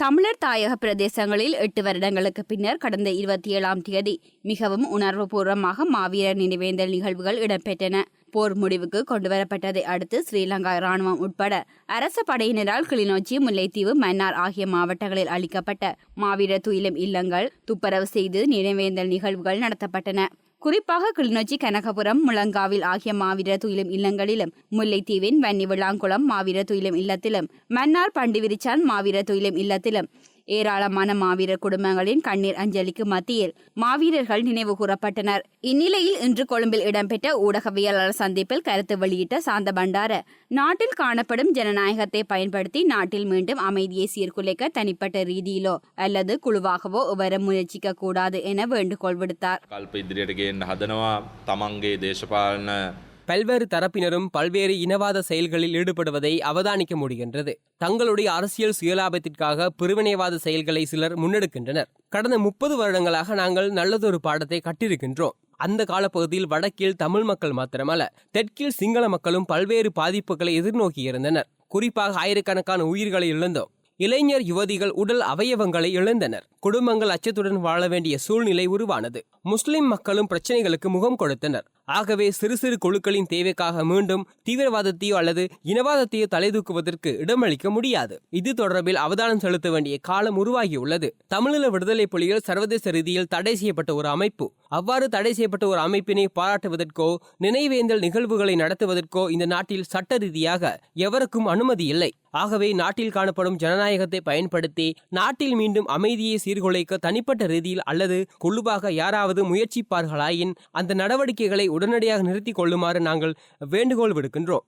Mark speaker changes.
Speaker 1: தமிழர் தாயக பிரதேசங்களில் எட்டு வருடங்களுக்கு பின்னர் கடந்த இருபத்தி ஏழாம் தேதி மிகவும் உணர்வுபூர்வமாக மாவீரர் நினைவேந்தல் நிகழ்வுகள் இடம்பெற்றன. போர் முடிவுக்கு கொண்டுவரப்பட்டதை அடுத்து ஸ்ரீலங்கா இராணுவம் உட்பட அரச படையினரால் கிளிநொச்சி முல்லைத்தீவு மன்னார் ஆகிய மாவட்டங்களில் அளிக்கப்பட்ட மாவீரர் துயிலும் இல்லங்கள் துப்பரவு செய்து நினைவேந்தல் நிகழ்வுகள் நடத்தப்பட்டன. குறிப்பாக கிளிநொச்சி கனகபுரம் முழங்காவில் ஆகிய மாவீரர் துயிலும் இல்லங்களிலும் முல்லைத்தீவின் வன்னி விளாங்குளம் மாவீரர் துயிலும் இல்லத்திலும் மன்னார் பண்டிவிரிச்சான் மாவீரர் துயிலும் இல்லத்திலும் ஏராளமான மாவீரர் குடும்பங்களின் கண்ணீர் அஞ்சலிக்கு மத்தியில் மாவீரர்கள் நினைவு கூறப்பட்டனர். இந்நிலையில் இன்று கொழும்பில் இடம்பெற்ற ஊடகவியலாளர் சந்திப்பில் கருத்து வெளியிட்ட சாந்த பண்டார நாட்டில் காணப்படும் ஜனநாயகத்தை பயன்படுத்தி நாட்டில் மீண்டும் அமைதியை சீர்குலைக்க தனிப்பட்ட ரீதியிலோ அல்லது குழுவாகவோ எவரும் முயற்சிக்க கூடாது என வேண்டுகோள் விடுத்தார்.
Speaker 2: பல்வேறு தரப்பினரும் பல்வேறு இனவாத செயல்களில் ஈடுபடுவதை அவதானிக்க முடிகின்றது. தங்களுடைய அரசியல் சுயலாபத்திற்காக பிரிவினைவாத செயல்களை சிலர் முன்னெடுக்கின்றனர். கடந்த முப்பது வருடங்களாக நாங்கள் நல்லதொரு பாடத்தை கட்டியிருக்கின்றோம் அந்த காலப்பகுதியில் வடக்கில் தமிழ் மக்கள் மாத்திரமல்ல தெற்கில் சிங்கள மக்களும் பல்வேறு பாதிப்புகளை எதிர்நோக்கியிருந்தனர் குறிப்பாக ஆயிரக்கணக்கான உயிர்களை இழந்தோம். இளைஞர் யுவதிகள் உடல் அவயவங்களை இழந்தனர். குடும்பங்கள் அச்சத்துடன் வாழ வேண்டிய சூழ்நிலை உருவானது. முஸ்லிம் மக்களும் பிரச்சனைகளுக்கு முகம் கொடுத்தனர். ஆகவே சிறு சிறு குழுக்களின் தேவைக்காக மீண்டும் தீவிரவாதத்தையோ அல்லது இனவாதத்தையோ தலைதூக்குவதற்கு இடமளிக்க முடியாது. இது தொடர்பில் அவதானம் செலுத்த வேண்டிய காலம் உருவாகியுள்ளது. தமிழீழ விடுதலை புலிகள் சர்வதேச ரீதியில் தடை செய்யப்பட்ட ஒரு அமைப்பு. அவ்வாறு தடை செய்யப்பட்ட ஒரு அமைப்பினை பாராட்டுவதற்கோ நினைவேந்தல் நிகழ்வுகளை நடத்துவதற்கோ இந்த நாட்டில் சட்ட ரீதியாக எவருக்கும் அனுமதி இல்லை. ஆகவே நாட்டில் காணப்படும் ஜனநாயகத்தை பயன்படுத்தி நாட்டில் மீண்டும் அமைதியை சீர்குலைக்க தனிப்பட்ட ரீதியில் அல்லது குழுவாக யாராவது முயற்சிப்பார்களாயின் அந்த நடவடிக்கைகளை உடனடியாக நிறுத்திக் கொள்ளுமாறு நாங்கள் வேண்டுகோள் விடுக்கின்றோம்.